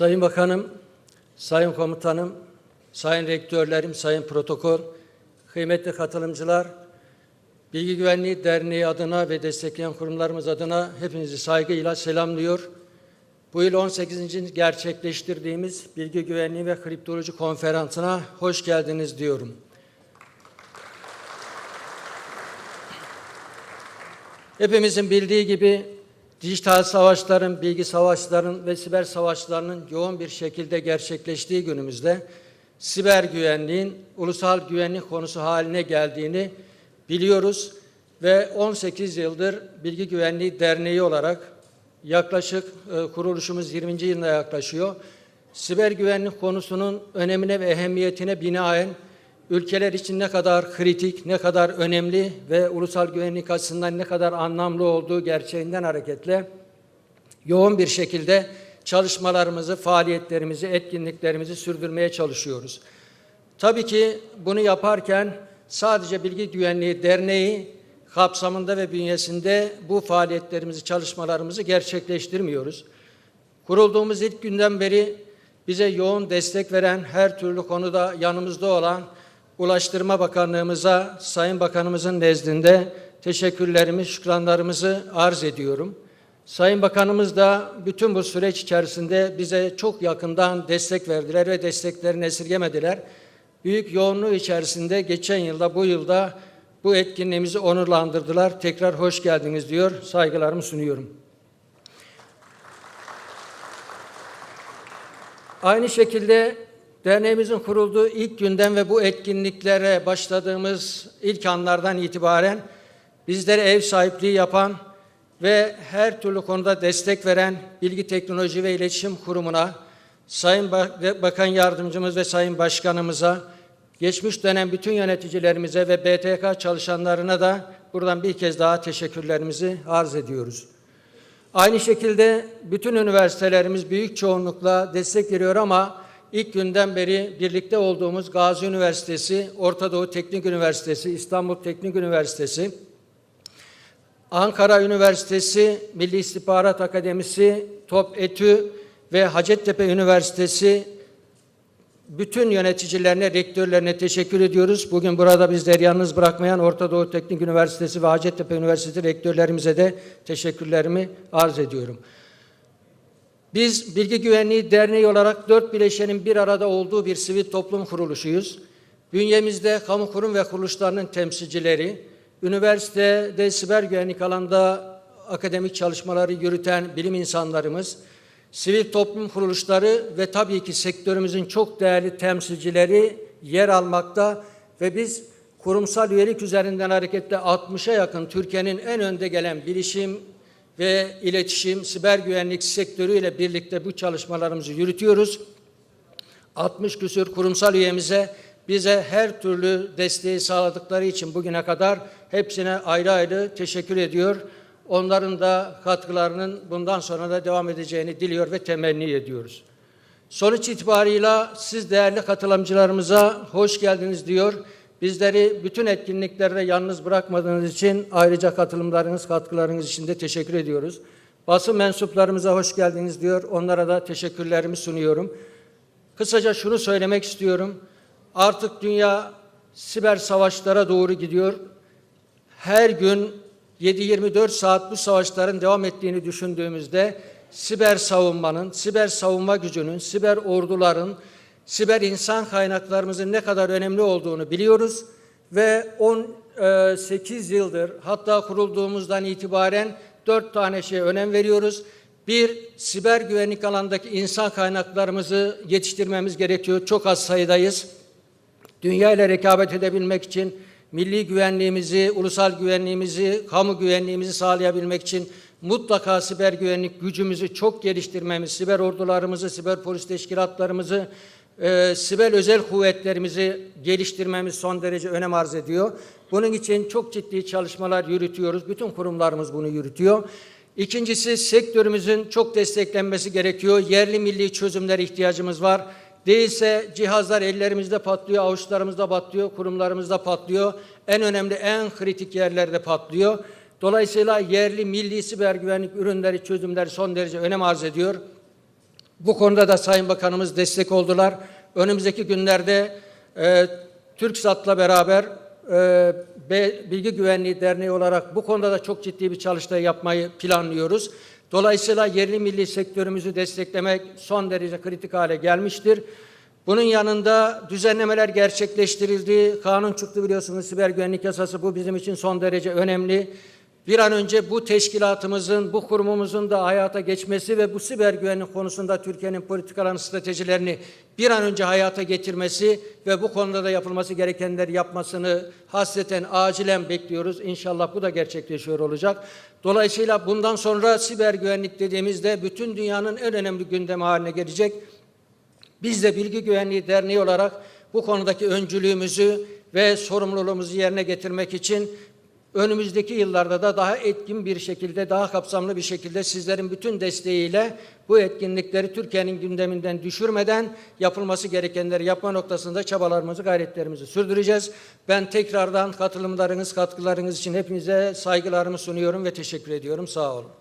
Sayın Bakanım, Sayın Komutanım, Sayın Rektörlerim, Sayın Protokol, kıymetli katılımcılar, Bilgi Güvenliği Derneği adına ve destekleyen kurumlarımız adına hepinizi saygıyla selamlıyor. Bu yıl 18. gerçekleştirdiğimiz Bilgi Güvenliği ve Kriptoloji Konferansı'na hoş geldiniz diyorum. Hepimizin bildiği gibi dijital savaşların, bilgi savaşların ve siber savaşlarının yoğun bir şekilde gerçekleştiği günümüzde siber güvenliğin ulusal güvenlik konusu haline geldiğini biliyoruz ve 18 yıldır Bilgi Güvenliği Derneği olarak yaklaşık e, kuruluşumuz 20. yılına yaklaşıyor. Siber güvenlik konusunun önemine ve ehemmiyetine binaen ülkeler için ne kadar kritik, ne kadar önemli ve ulusal güvenlik açısından ne kadar anlamlı olduğu gerçeğinden hareketle yoğun bir şekilde çalışmalarımızı, faaliyetlerimizi, etkinliklerimizi sürdürmeye çalışıyoruz. Tabii ki bunu yaparken sadece Bilgi Güvenliği Derneği kapsamında ve bünyesinde bu faaliyetlerimizi, çalışmalarımızı gerçekleştirmiyoruz. Kurulduğumuz ilk günden beri bize yoğun destek veren, her türlü konuda yanımızda olan Ulaştırma Bakanlığımıza, Sayın Bakanımızın nezdinde teşekkürlerimi, şükranlarımızı arz ediyorum. Sayın Bakanımız da bütün bu süreç içerisinde bize çok yakından destek verdiler ve desteklerini esirgemediler. Büyük yoğunluğu içerisinde geçen yılda, bu yılda bu etkinliğimizi onurlandırdılar. Tekrar hoş geldiniz diyor, saygılarımı sunuyorum. Aynı şekilde derneğimizin kurulduğu ilk günden ve bu etkinliklere başladığımız ilk anlardan itibaren bizlere ev sahipliği yapan ve her türlü konuda destek veren Bilgi Teknoloji ve İletişim Kurumu'na, Sayın Bakan Yardımcımız ve Sayın Başkanımıza, geçmiş dönem bütün yöneticilerimize ve BTK çalışanlarına da buradan bir kez daha teşekkürlerimizi arz ediyoruz. Aynı şekilde bütün üniversitelerimiz büyük çoğunlukla destek veriyor ama ilk günden beri birlikte olduğumuz Gazi Üniversitesi, Orta Doğu Teknik Üniversitesi, İstanbul Teknik Üniversitesi, Ankara Üniversitesi, Milli İstihbarat Akademisi, Top Etü ve Hacettepe Üniversitesi bütün yöneticilerine, rektörlerine teşekkür ediyoruz. Bugün burada bizleri yalnız bırakmayan Orta Doğu Teknik Üniversitesi ve Hacettepe Üniversitesi rektörlerimize de teşekkürlerimi arz ediyorum. Biz Bilgi Güvenliği Derneği olarak dört bileşenin bir arada olduğu bir sivil toplum kuruluşuyuz. Bünyemizde kamu kurum ve kuruluşlarının temsilcileri, üniversitede siber güvenlik alanında akademik çalışmaları yürüten bilim insanlarımız, sivil toplum kuruluşları ve tabii ki sektörümüzün çok değerli temsilcileri yer almakta ve biz kurumsal üyelik üzerinden hareketle 60'a yakın Türkiye'nin en önde gelen bilişim ve iletişim, siber güvenlik sektörüyle birlikte bu çalışmalarımızı yürütüyoruz. 60 küsür kurumsal üyemize bize her türlü desteği sağladıkları için bugüne kadar hepsine ayrı ayrı teşekkür ediyor. Onların da katkılarının bundan sonra da devam edeceğini diliyor ve temenni ediyoruz. Sonuç itibarıyla siz değerli katılımcılarımıza hoş geldiniz diyor. Bizleri bütün etkinliklerde yalnız bırakmadığınız için ayrıca katılımlarınız, katkılarınız için de teşekkür ediyoruz. Basın mensuplarımıza hoş geldiniz diyor. Onlara da teşekkürlerimi sunuyorum. Kısaca şunu söylemek istiyorum. Artık dünya siber savaşlara doğru gidiyor. Her gün 7-24 saat bu savaşların devam ettiğini düşündüğümüzde siber savunmanın, siber savunma gücünün, siber orduların, siber insan kaynaklarımızın ne kadar önemli olduğunu biliyoruz ve 18 yıldır hatta kurulduğumuzdan itibaren dört tane şeye önem veriyoruz. Bir, siber güvenlik alandaki insan kaynaklarımızı yetiştirmemiz gerekiyor. Çok az sayıdayız. Dünya ile rekabet edebilmek için milli güvenliğimizi, ulusal güvenliğimizi, kamu güvenliğimizi sağlayabilmek için mutlaka siber güvenlik gücümüzü çok geliştirmemiz, siber ordularımızı, siber polis teşkilatlarımızı, e, siber özel kuvvetlerimizi geliştirmemiz son derece önem arz ediyor. Bunun için çok ciddi çalışmalar yürütüyoruz. Bütün kurumlarımız bunu yürütüyor. İkincisi sektörümüzün çok desteklenmesi gerekiyor. Yerli milli çözümlere ihtiyacımız var. Değilse cihazlar ellerimizde patlıyor, avuçlarımızda patlıyor, kurumlarımızda patlıyor. En önemli, en kritik yerlerde patlıyor. Dolayısıyla yerli, milli siber güvenlik ürünleri, çözümleri son derece önem arz ediyor. Bu konuda da Sayın Bakanımız destek oldular. Önümüzdeki günlerde e, TürkSat'la beraber e, Bilgi Güvenliği Derneği olarak bu konuda da çok ciddi bir çalıştay yapmayı planlıyoruz. Dolayısıyla yerli milli sektörümüzü desteklemek son derece kritik hale gelmiştir. Bunun yanında düzenlemeler gerçekleştirildi. Kanun çıktı biliyorsunuz siber güvenlik yasası bu bizim için son derece önemli. Bir an önce bu teşkilatımızın, bu kurumumuzun da hayata geçmesi ve bu siber güvenlik konusunda Türkiye'nin politikalarını, stratejilerini bir an önce hayata getirmesi ve bu konuda da yapılması gerekenleri yapmasını hasreten, acilen bekliyoruz. İnşallah bu da gerçekleşiyor olacak. Dolayısıyla bundan sonra siber güvenlik dediğimizde bütün dünyanın en önemli gündemi haline gelecek. Biz de Bilgi Güvenliği Derneği olarak bu konudaki öncülüğümüzü ve sorumluluğumuzu yerine getirmek için önümüzdeki yıllarda da daha etkin bir şekilde, daha kapsamlı bir şekilde sizlerin bütün desteğiyle bu etkinlikleri Türkiye'nin gündeminden düşürmeden yapılması gerekenleri yapma noktasında çabalarımızı, gayretlerimizi sürdüreceğiz. Ben tekrardan katılımlarınız, katkılarınız için hepinize saygılarımı sunuyorum ve teşekkür ediyorum. Sağ olun.